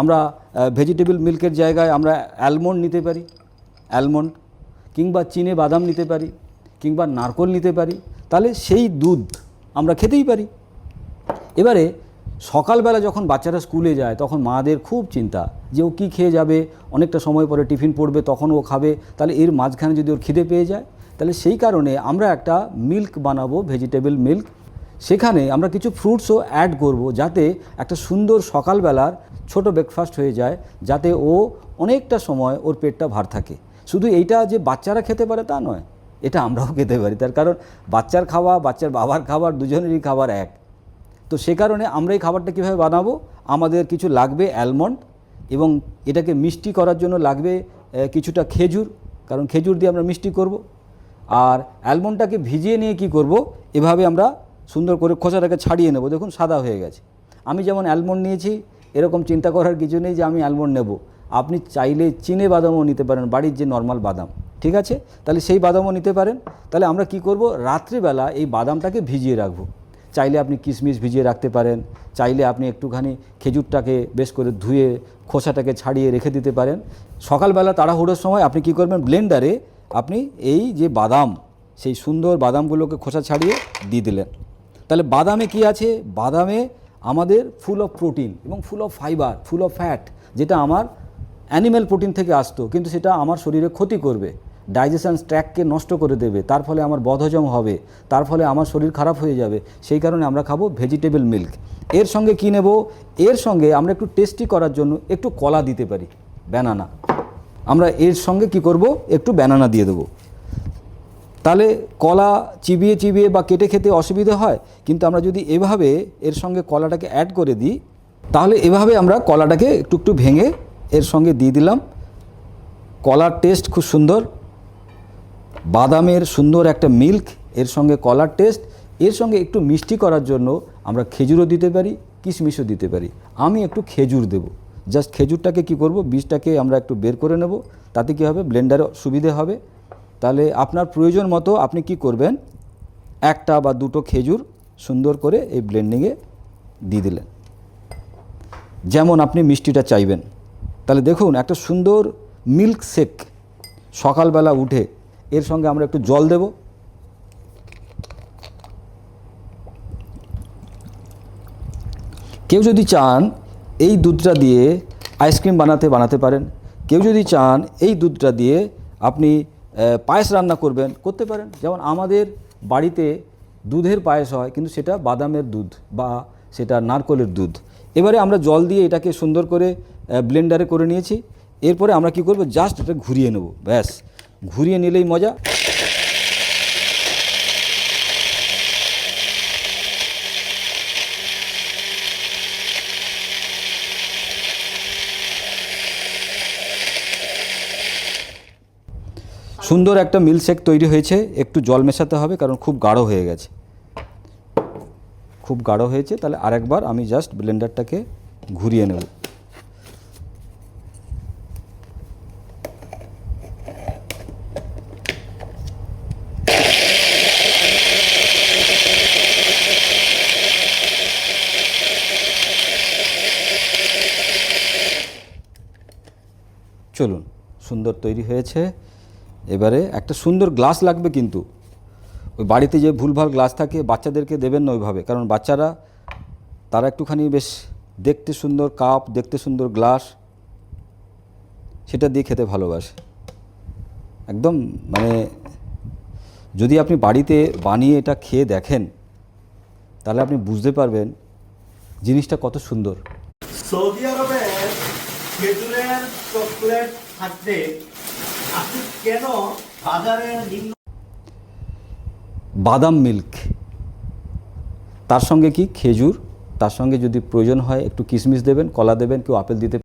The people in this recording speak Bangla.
আমরা ভেজিটেবল মিল্কের জায়গায় আমরা অ্যালমন্ড নিতে পারি অ্যালমন্ড কিংবা চিনে বাদাম নিতে পারি, কিংবা নারকোল নিতে পারি, তাহলে সেই দুধ আমরা খেতেই পারি। এবারে সকালবেলা যখন বাচ্চারা স্কুলে যায়, তখন মাদের খুব চিন্তা যে ও কী খেয়ে যাবে, অনেকটা সময় পরে টিফিন পড়বে, তখন ও খাবে, তাহলে এর মাঝখানে যদি ওর খিদে পেয়ে যায়, তাহলে সেই কারণে আমরা একটা মিল্ক বানাবো ভেজিটেবল মিল্ক সেখানে আমরা কিছু ফ্রুটসও অ্যাড করব, যাতে একটা সুন্দর সকালবেলার ছোট ব্রেকফাস্ট হয়ে যায়, যাতে ও অনেকটা সময় ওর পেটটা ভার থাকে। শুধু এইটা যে বাচ্চারা খেতে পারে তা নয়, এটা আমরাও খেতে পারি। তার কারণ বাচ্চার খাওয়া, বাচ্চার বাবার খাবার, দুজনেরই খাবার এক। তো সে কারণে আমরা এই খাবারটা কীভাবে বানাবো? আমাদের কিছু লাগবে অ্যালমন্ড এবং এটাকে মিষ্টি করার জন্য লাগবে কিছুটা খেজুর। কারণ খেজুর দিয়ে আমরা মিষ্টি করব। আর অ্যালমন্ডটাকে ভিজিয়ে নিয়ে কি করব? এভাবে আমরা সুন্দর করে খোসাটাকে ছাড়িয়ে নেব। দেখুন, সাদা হয়ে গেছে। আমি যেমন অ্যালমন্ড নিয়েছি এরকম চিন্তা করার কিছু নেই যে আমি অ্যালমন্ড নেব। আপনি চাইলে চিনে বাদামও নিতে পারেন, বাড়ির যে নর্মাল বাদাম, ঠিক আছে? তাহলে সেই বাদামও নিতে পারেন। তাহলে আমরা কি করব? রাত্রিবেলা এই বাদামটাকে ভিজিয়ে রাখব। চাইলে আপনি কিশমিশ ভিজিয়ে রাখতে পারেন, চাইলে আপনি একটুখানি খেজুরটাকে বেশ করে ধুয়ে খোসাটাকে ছাড়িয়ে রেখে দিতে পারেন। সকালবেলা তাড়াহুড়োর সময় আপনি কি করবেন? ব্লেন্ডারে আপনি এই যে বাদাম, সেই সুন্দর বাদামগুলোকে খোসা ছাড়িয়ে দিয়ে দিলেন। তাহলে বাদামে কি আছে? বাদামে আমাদের ফুল অফ প্রোটিন এবং full of fibre full of fat যেটা আমার অ্যানিম্যাল প্রোটিন থেকে আসতো, কিন্তু সেটা আমার শরীরে ক্ষতি করবে। ডাইজেশন ট্র্যাককে নষ্ট করে দেবে, তার ফলে আমার বদহজম হবে, তার ফলে আমার শরীর খারাপ হয়ে যাবে, সেই কারণে আমরা খাব ভেজিটেবল মিল্ক এর সঙ্গে কী নেব? এর সঙ্গে আমরা একটু টেস্টি করার জন্য একটু কলা দিতে পারি ব্যানানা আমরা এর সঙ্গে কি করব? একটু ব্যানানা দিয়ে দেবো। তাহলে কলা চিবিয়ে চিবিয়ে বা কেটে খেতে অসুবিধা হয়, কিন্তু আমরা যদি এভাবে এর সঙ্গে কলাটাকে অ্যাড করে দিই, তাহলে এভাবে আমরা কলাটাকে একটু একটু ভেঙে এর সঙ্গে দিয়ে দিলাম। কলার টেস্ট খুব সুন্দর, বাদামের সুন্দর একটা মিল্ক এর সঙ্গে কলার টেস্ট এর সঙ্গে একটু মিষ্টি করার জন্য আমরা খেজুরও দিতে পারি, কিশমিশও দিতে পারি। আমি একটু খেজুর দেব। জাস্ট খেজুরটাকে কি করব? বীজটাকে আমরা একটু বের করে নেব, তাতে কি হবে? ব্লেন্ডারে সুবিধে হবে। তাহলে আপনার প্রয়োজন মতো আপনি কি করবেন? একটা বা দুটো খেজুর সুন্দর করে এই ব্লেন্ডিংয়ে দিয়ে দিলেন। যেমন আপনি মিষ্টিটা চাইবেন। তাহলে দেখুন, একটা সুন্দর মিল্ক শেক সকালবেলা উঠে, এর সঙ্গে আমরা একটু জল দেব। কেউ যদি চান এই দুধটা দিয়ে আইসক্রিম বানাতে বানাতে পারেন। কেউ যদি চান এই দুধটা দিয়ে আপনি পায়েস রান্না করবেন, করতে পারেন। যেমন আমাদের বাড়িতে দুধের পায়েস হয়, কিন্তু সেটা বাদামের দুধ বা সেটা নারকলের দুধ। এবারে আমরা জল দিয়ে এটাকে সুন্দর করে ব্লেন্ডারে করে নিয়েছি। এরপরে আমরা কি করব? জাস্ট এটা ঘুরিয়ে নেব, ব্যাস। ঘুরিয়ে নিলেই মজা। সুন্দর একটা মিল্কশেক তৈরি হয়েছে, একটু জল মেশাতে হবে কারণ খুব গাঢ় হয়ে গেছে। খুব গাঢ় হয়েছে, তাহলে আরেকবার আমি জাস্ট ব্লেন্ডারটাকে ঘুরিয়ে নেব। চলুন, সুন্দর তৈরি হয়েছে। এবারে একটা সুন্দর গ্লাস লাগবে কিন্তু। ওই বাড়িতে যে ভুলভাল গ্লাস থাকে, বাচ্চাদেরকে দেবেন না ওইভাবে। কারণ বাচ্চারা, তারা একটুখানি বেশ দেখতে সুন্দর কাপ, দেখতে সুন্দর গ্লাস, সেটা দিয়ে খেতে ভালোবাসে। একদম মানে যদি আপনি বাড়িতে বানিয়ে এটা খেয়ে দেখেন, তাহলে আপনি বুঝতে পারবেন জিনিসটা কত সুন্দর। সৌদি আরবে খেজুরের চকলেট থাকতে বাদাম মিল্ক। তার সঙ্গে কি? খেজুর। তার সঙ্গে যদি প্রয়োজন হয়, একটু কিশমিশ দেবেন, কলা দেবেন, কেউ আপেল দিতে